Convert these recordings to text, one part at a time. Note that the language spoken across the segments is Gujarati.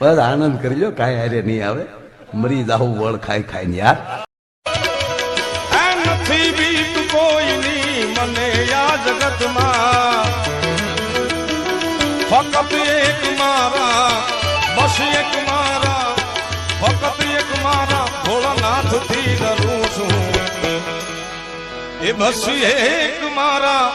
બસ આનંદ કરી લો કાંઈ હારે નહીં આવે. મરી જાવું વળ ખાઈ ખાઈને યાર. આ નથી બીત કોઈની જગતમાં ફક્ત એક મારા, બસ એક મારા ફક્ત એક મારા ભોળાનાથથી ડરું છું. એ બસ એક મારા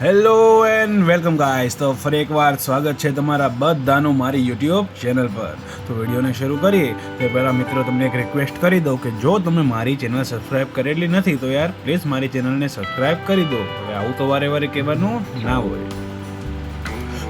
હેલો એન્ડ વેલકમ ગાઈસ તો ફરી એકવાર સ્વાગત છે તમારા બધાનું મારી યુટ્યુબ ચેનલ પર. તો વિડીયોને શરૂ કરીએ. તે પહેલાં મિત્રો, તમને એક રિક્વેસ્ટ કરી દઉં કે જો તમે મારી ચેનલ સબસ્ક્રાઇબ કરેલી નથી, તો યાર પ્લીઝ મારી ચેનલને સબસ્ક્રાઇબ કરી દો. આવું તો વારે વારે કહેવાનું ના હોય.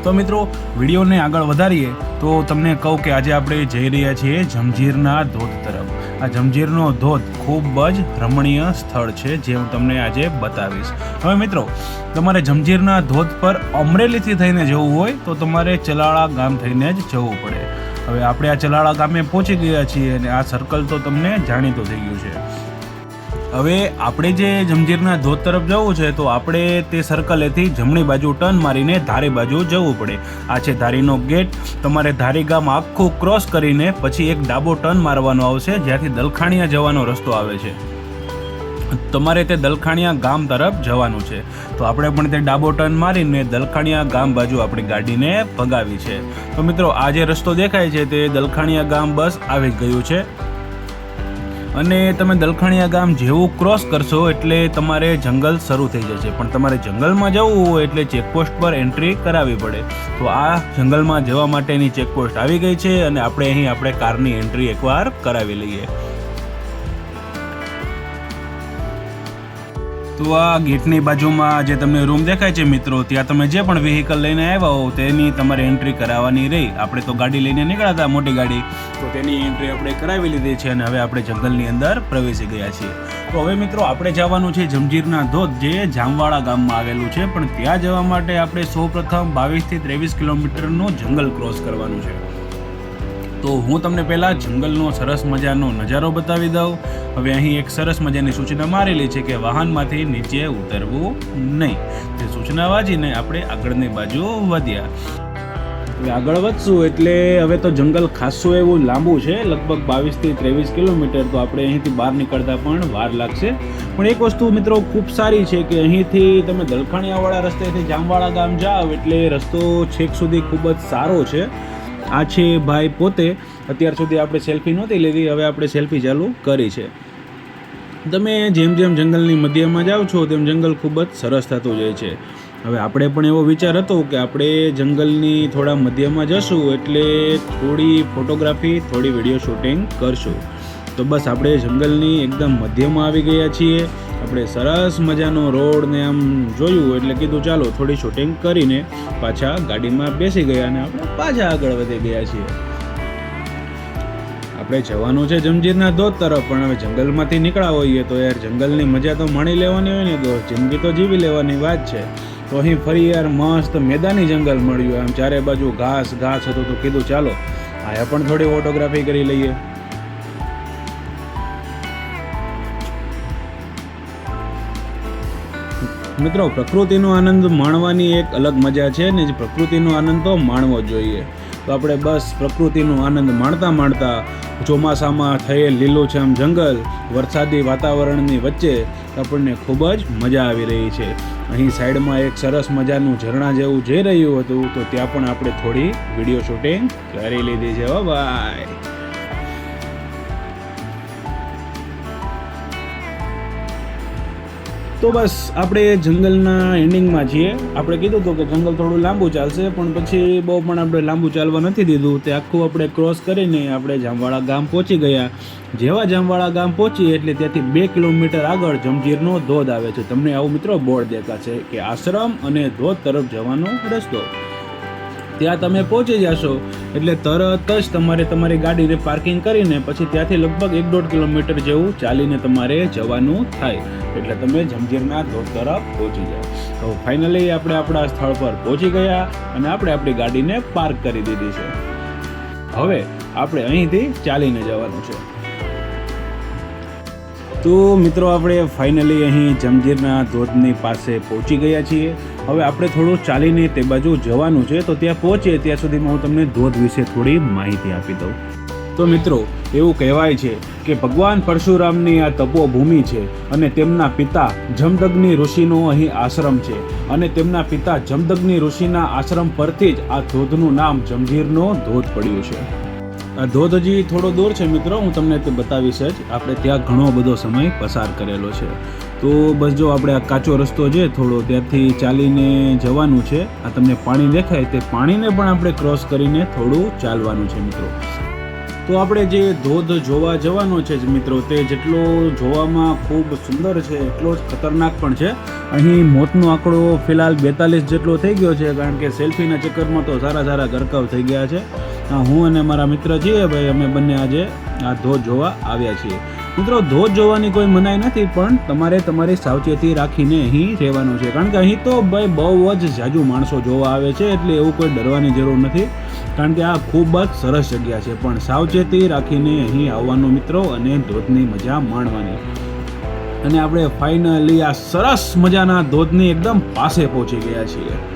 તો મિત્રો, વિડીયોને આગળ વધારીએ, તો તમને કહું કે આજે આપણે જઈ રહ્યા છીએ જમજીરના ધોધ તરફ. આ જમજીરનો ધોધ ખૂબ જ રમણીય સ્થળ છે જે હું તમને આજે બતાવીશ. હવે મિત્રો, તમારે જમજીરના ધોધ પર અમરેલીથી થઈને જવું હોય તો તમારે ચલાળા ગામ થઈને જ જવું પડે. હવે આપણે આ ચલાળા ગામે પહોંચી ગયા છીએ અને આ સર્કલ તો તમને જાણીતો થઈ ગયું છે. હવે આપણે જે જમજીરના ધોધ તરફ જવું છે, તો આપણે તે સર્કલેથી જમણી બાજુ ટર્ન મારીને ધારી બાજુ જવું પડે. આ છે ધારીનો ગેટ તમારે ધારી ગામ આખું ક્રોસ કરીને પછી એક ડાબો ટર્ન મારવાનો આવશે, જ્યાંથી દલખાણીયા જવાનો રસ્તો આવે છે. તમારે તે દલખાણિયા ગામ તરફ જવાનું છે. તો આપણે પણ તે ડાબો ટર્ન મારીને દલખાણિયા ગામ બાજુ આપણી ગાડીને ભગાવી છે. તો મિત્રો, આ જે રસ્તો દેખાય છે, તે દલખાણિયા ગામ બસ આવી ગયું છે. અને તમે દલખણીયા ગામ જેવું ક્રોસ કરશો એટલે તમારે જંગલ શરૂ થઈ જશે. પણ તમારે જંગલમાં જવું હોય એટલે ચેકપોસ્ટ પર એન્ટ્રી કરાવવી પડે. તો આ જંગલમાં જવા માટેની ચેકપોસ્ટ આવી ગઈ છે અને આપણે અહીં આપણે કારની એન્ટ્રી એકવાર કરાવી લઈએ. તો આ ગેટની બાજુમાં જે તમને રૂમ દેખાય છે મિત્રો, ત્યાં તમે જે પણ વ્હીકલ લઈને આવ્યા હો, તેની તમારે એન્ટ્રી કરાવવાની રહી. આપણે તો ગાડી લઈને નીકળ્યા હતા, મોટી ગાડી. તો તેની એન્ટ્રી આપણે કરાવી લીધી છે અને હવે આપણે જંગલની અંદર પ્રવેશી ગયા છીએ. તો હવે મિત્રો, આપણે જવાનું છે જમજીરના ધોધ, જે જામવાળા ગામમાં આવેલું છે. પણ ત્યાં જવા માટે આપણે સૌપ્રથમ બાવીસથી ત્રેવીસ કિલોમીટરનું જંગલ ક્રોસ કરવાનું છે. તો હું તમને પહેલાં જંગલનો સરસ મજાનો નજારો બતાવી દઉં. હવે અહીં એક સરસ મજાની સૂચના મારેલી છે કે વાહનમાંથી નીચે ઉતરવું નહીં. તે સૂચના વાંચીને આપણે આગળની બાજુ વધ્યા. હવે આગળ વધશું એટલે હવે તો જંગલ ખાસું એવું લાંબુ છે, લગભગ બાવીસથી ત્રેવીસ કિલોમીટર. તો આપણે અહીંથી બહાર નીકળતા પણ વાર લાગશે. પણ એક વસ્તુ મિત્રો ખૂબ સારી છે કે અહીંથી તમે દલખાણીયાવાળા રસ્તેથી જામવાળા ગામ જાઓ એટલે રસ્તો છેક સુધી ખૂબ જ સારો છે. આ છે ભાઈ પોતે. અત્યાર સુધી આપણે સેલ્ફી નહોતી લીધી, હવે આપણે સેલ્ફી ચાલુ કરી છે. તમે જેમ જેમ જંગલની મધ્યમાં જાઓ છો, તેમ જંગલ ખૂબ જ સરસ થતું જાય છે. હવે આપણે પણ એવો વિચાર હતો કે આપણે જંગલની થોડા મધ્યમાં જશું એટલે થોડી ફોટોગ્રાફી થોડી વીડિયો શૂટિંગ કરશું. તો બસ આપણે જંગલની એકદમ મધ્યમાં આવી ગયા છીએ. આપણે સરસ મજાનો રોડ ને આમ જોયું એટલે કીધું ચાલો થોડી શૂટિંગ કરીને પાછા ગાડીમાં બેસી ગયા અને આપણે પાછા આગળ વધી ગયા છીએ. આપણે જવાનું છે જમજીરના ધોધ તરફ, પણ હવે જંગલમાંથી નીકળ્યા હોઈએ તો યાર, જંગલની મજા તો માણી લેવાની હોય ને તો, જિંદગી તો જીવી લેવાની વાત છે. તો અહીં ફરી યાર મસ્ત મેદાની જંગલ મળ્યું, આમ ચારે બાજુ ઘાસ ઘાસ હતું તો કીધું ચાલો, આયા પણ થોડી ફોટોગ્રાફી કરી લઈએ. મિત્રો, પ્રકૃતિનો આનંદ માણવાની એક અલગ મજા છે ને જે પ્રકૃતિનો આનંદ તો માણવો જોઈએ. તો આપણે બસ પ્રકૃતિનો આનંદ માણતા માણતા ચોમાસામાં થયેલ લીલોછમ જંગલ, વરસાદી વાતાવરણની વચ્ચે આપણને ખૂબ જ મજા આવી રહી છે. અહીં સાઈડમાં એક સરસ મજાનું ઝરણા જેવું જઈ રહ્યું હતું, તો ત્યાં પણ આપણે થોડી વીડિયો શૂટિંગ કરી લીધી છે. હો તો બસ, આપણે જંગલના એન્ડિંગમાં છીએ. આપણે કીધું હતું કે જંગલ થોડું લાંબુ ચાલશે, પણ પછી બહુ પણ આપણે લાંબુ ચાલવા નથી દીધું. તે આખું આપણે ક્રોસ કરીને આપણે જામવાળા ગામ પહોંચી ગયા. જેવા જામવાળા ગામ પહોંચીએ એટલે ત્યાંથી બે કિલોમીટર આગળ જમજીરનો ધોધ આવે છે. તમને આવું મિત્રો બોર્ડ દેખાશે કે આશ્રમ અને ધોધ તરફ જવાનો રસ્તો. ત્યાં તમે પહોંચી જશો. એટલે તરત જ તમારે તમારી ગાડીને પાર્કિંગ કરીને પછી ત્યાંથી લગભગ એક દોઢ કિલોમીટર જેવું ચાલીને તમારે જવાનું થાય. એટલે તમે જમજીરના ધોધ તરફ પહોંચી જાઓ. તો ફાઇનલી આપણે આપણા સ્થળ પર પહોંચી ગયા અને આપણે આપણી ગાડીને પાર્ક કરી દીધી છે. હવે આપણે અહીંથી ચાલીને જવાનું છે. તો મિત્રો, આપણે ફાઇનલી અહીં જમજીરના ધોધની પાસે પહોંચી ગયા છીએ. હવે આપણે થોડું ચાલીને તે બાજુ જવાનું છે, તો ત્યાં પહોંચીએ, ત્યાં સુધીમાં હું તમને ધોધ વિશે થોડી માહિતી આપી દઉં. તો મિત્રો, એવું કહેવાય છે કે ભગવાન પરશુરામની આ તપોભૂમિ છે અને તેમના પિતા જમદગ્નિ ઋષિનો અહીં આશ્રમ છે અને તેમના પિતા જમદગ્નિ ઋષિના આશ્રમ પરથી જ આ ધોધનું નામ જમજીરનો ધોધ પડ્યું છે. આ ધોધ હજી થોડો દૂર છે મિત્રો, હું તમને તે બતાવીશ જ. આપણે ત્યાં ઘણો બધો સમય પસાર કરેલો છે. તો બસ જો આપણે આ કાચો રસ્તો છે, થોડો ત્યાંથી ચાલીને જવાનું છે. આ તમને પાણી દેખાય તે પાણીને પણ આપણે ક્રોસ કરીને થોડું ચાલવાનું છે મિત્રો. તો આપણે જે ધોધ જોવા જવાનો છે મિત્રો, તે જેટલો જોવામાં ખૂબ સુંદર છે, એટલો જ ખતરનાક પણ છે. અહીં મોતનો આંકડો ફિલહાલ બેતાલીસ જેટલો થઈ ગયો છે, કારણ કે સેલ્ફીના ચક્કરમાં તો સારા સારા ગરકાવ થઈ ગયા છે. હું અને મારા મિત્ર છીએ ભાઈ, અમે બંને આજે આ ધોધ જોવા આવ્યા છીએ. મિત્રો, ધોધ જોવાની કોઈ મનાઈ નથી, પણ તમારે તમારી સાવચેતી રાખીને અહીં રહેવાનું છે. કારણ કે અહીં તો ભાઈ બહુ જ જાજુ માણસો જોવા આવે છે, એટલે એવું કોઈ ડરવાની જરૂર નથી. કારણ કે આ ખૂબ જ સરસ જગ્યા છે, પણ સાવચેતી રાખીને અહીં આવવાનો મિત્રો અને ધોધની મજા માણવાની. અને આપણે ફાઇનલી આ સરસ મજાના ધોધની એકદમ પાસે પહોંચી ગયા છીએ.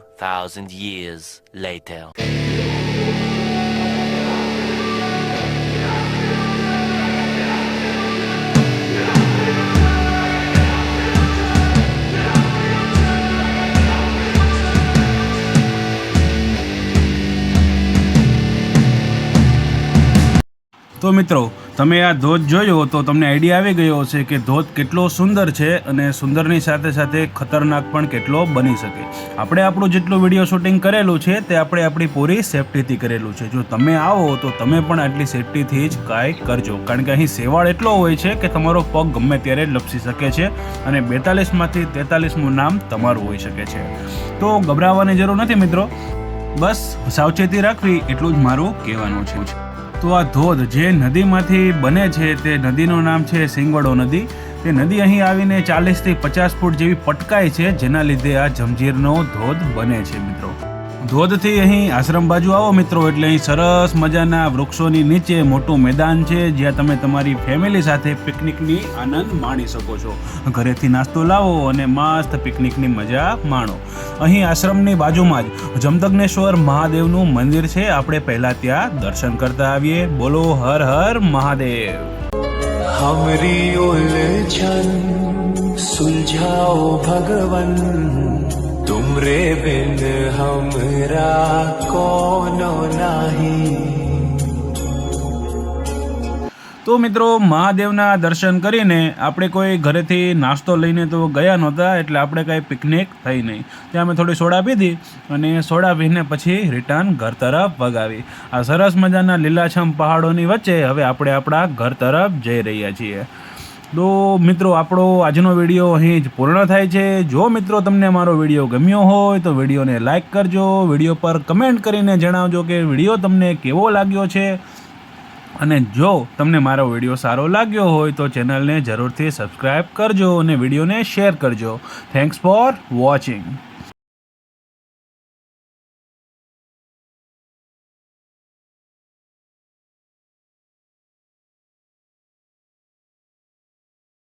2,000 years later. તો મિત્રો તમે આ ધોધ જોયો તો તમને આઈડિયા આવી ગયો હશે કે ધોધ કેટલો સુંદર છે અને સુંદરની સાથે સાથે ખતરનાક પણ કેટલો બની શકે. આપણે આપણું જેટલું વીડિયો શૂટિંગ કરેલું છે તે આપણે આપણી પૂરી સેફટીથી કરેલું છે. જો તમે આવો તો તમે પણ આટલી સેફટીથી જ કાંઈ કરજો. કારણ કે અહીં સેવાળ એટલો હોય છે કે તમારો પગ ગમે ત્યારે લપસી શકે છે અને બેતાલીસમાંથી તેતાલીસનું નામ તમારું હોઈ શકે છે. તો ગભરાવાની જરૂર નથી મિત્રો. બસ સાવચેતી રાખવી, એટલું જ મારું કહેવાનું છે. તો આ ધોધ જે નદીમાંથી બને છે તે નદીનું નામ છે સિંગવડો નદી. તે નદી અહીં આવીને ચાલીસથી પચાસ ફૂટ જેવી પટકાય છે, જેના લીધે આ જંજીરનો ધોધ બને છે, મિત્રો. ધોધથી અહીં આશ્રમ બાજુ આવો મિત્રો, એટલે અહીં સરસ મજાના વૃક્ષોની નીચે મોટું મેદાન છે, જ્યાં તમે તમારી ફેમિલી સાથે પિકનિકની આનંદ માણી શકો છો. ઘરેથી નાસ્તો લાવો અને મસ્ત પિકનિકની મજા માણો. અહીં આશ્રમની બાજુમાં જ જમદગ્નેશ્વર મહાદેવનું મંદિર છે. આપણે પહેલાં ત્યાં દર્શન કરતા આવીએ. બોલો, હર હર મહાદેવ. હમરી ઓલછન સુલઝાઓ ભગવન. तुमरे बिन हमरा कोनो नाही તો મિત્રો મહાદેવના દર્શન કરીને આપણે કોઈ ઘરેથી નાસ્તો લઈને તો ગયા નહોતા એટલે આપણે કાંઈ પિકનિક થઈ નહીં ત્યાં અમે થોડી સોડા પીધી અને સોડા પીને પછી રિટર્ન ઘર તરફ ભગાવી આ સરસ મજાના લીલાછમ પહાડોની વચ્ચે હવે આપણે આપણા ઘર તરફ જઈ રહ્યા છીએ તો મિત્રો, આપણો આજનો વીડિયો અહીં જ પૂર્ણ થાય છે. જો મિત્રો તમને મારો વીડિયો ગમ્યો હોય, તો વિડીયોને લાઇક કરજો. વીડિયો પર કમેન્ટ કરીને જણાવજો કે વીડિયો તમને કેવો લાગ્યો છે. અને જો તમને મારો વીડિયો સારો લાગ્યો હોય, તો ચેનલને જરૂરથી સબસ્ક્રાઈબ કરજો અને વિડીયોને શેર કરજો. Thanks for watching